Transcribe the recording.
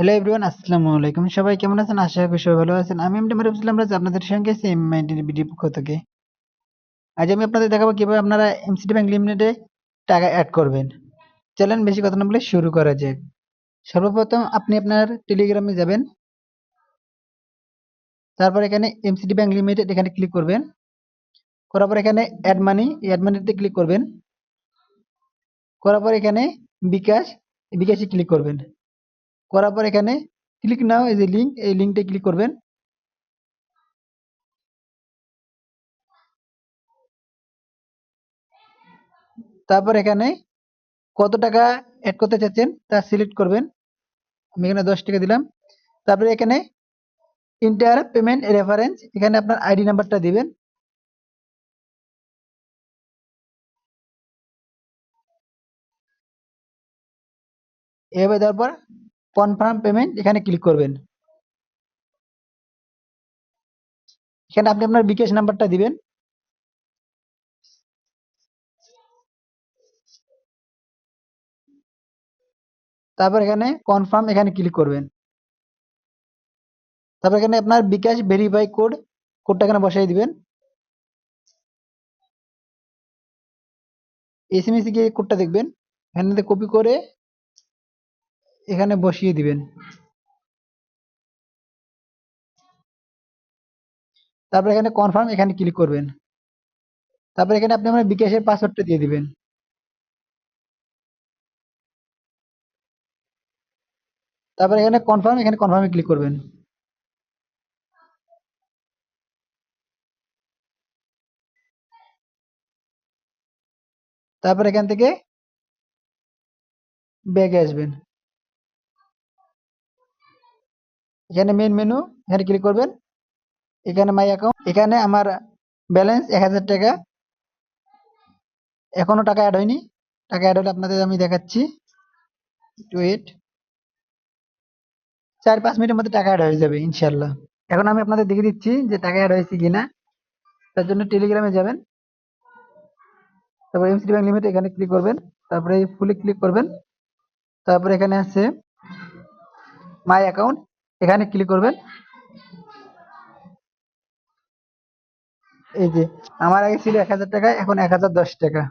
Hello everyone আসসালামু আলাইকুম। সবাই কেমন আছেন? আশা করি সবাই ভালো আছেন। আমি এমডি মারুফ ইসলাম রাজ, আপনাদের সঙ্গে সেম মাইন্ডের ভিডিও পক্ষ থেকে। আজ আমি আপনাদের দেখাবো কীভাবে আপনারা এমসিডি ব্যাংক লিমিটেডে টাকা অ্যাড করবেন। চলেন বেশি কথা না বলে শুরু করা যাক। সর্বপ্রথম আপনি আপনার টেলিগ্রামে যাবেন। তারপর এখানে এমসিডি ব্যাংক লিমিটেড এখানে ক্লিক করবেন। করার পর এখানে অ্যাড মানি অ্যাড মানিতে ক্লিক করবেন। করার পর এখানে বিকাশ, বিকাশে ক্লিক করবেন। করার পর এখানে ক্লিক নাও, এই যে লিঙ্ক এই লিঙ্কটা ক্লিক করবেন। তারপর এখানে কত টাকা অ্যাড করতে চাচ্ছেন তা সিলেক্ট করবেন। আমি এখানে দশ টাকা দিলাম। তারপরে এখানে ইন্টার পেমেন্ট রেফারেন্স এখানে আপনার আইডি নাম্বারটা দিবেন। এভাবে দেওয়ার পর কনফার্ম পেমেন্ট এখানে ক্লিক করবেন। এখানে আপনি আপনার বিকাশ নাম্বারটা দিবেন। তারপর এখানে কনফার্ম এখানে ক্লিক করবেন। তারপর এখানে আপনার বিকাশ ভেরিফাই কোড কোডটা এখানে বসাই দিবেন। এসএমএস গিয়ে কোডটা দেখবেন। এখানে কপি করে এখানে বসিয়ে দিবেন। তারপর এখানে কনফার্ম এখানে ক্লিক করবেন। তারপর এখানে আপনি আপনার বিকাশের পাসওয়ার্ডটা দিয়ে দিবেন। তারপর এখানে কনফার্ম এখানে কনফার্মে ক্লিক করবেন। তারপর এখান থেকে ব্যাগে আসবেন। এখানে মেন মেনু এখানে ক্লিক করবেন। এখানে মাই অ্যাকাউন্ট এখানে আমার ব্যালেন্স এক হাজার টাকা। এখনও টাকা অ্যাড হয়নি। টাকা অ্যাড হলে আপনাদের আমি দেখাচ্ছি। ওয়েট চার পাঁচ মিনিটের মধ্যে টাকা অ্যাড হয়ে যাবে ইনশাল্লাহ এখন আমি আপনাদের দেখে দিচ্ছি যে টাকা অ্যাড হয়েছে কিনা। তার জন্য টেলিগ্রামে যাবেন। তারপর এমসিডি ব্যাংক লিমিট এখানে ক্লিক করবেন। তারপরে ফুলে ক্লিক করবেন। তারপরে এখানে আছে মাই অ্যাকাউন্ট এখানে ক্লিক করবেন। এই যে, আমার আগে ছিল এক হাজার টাকা, এখন এক হাজার দশ টাকা।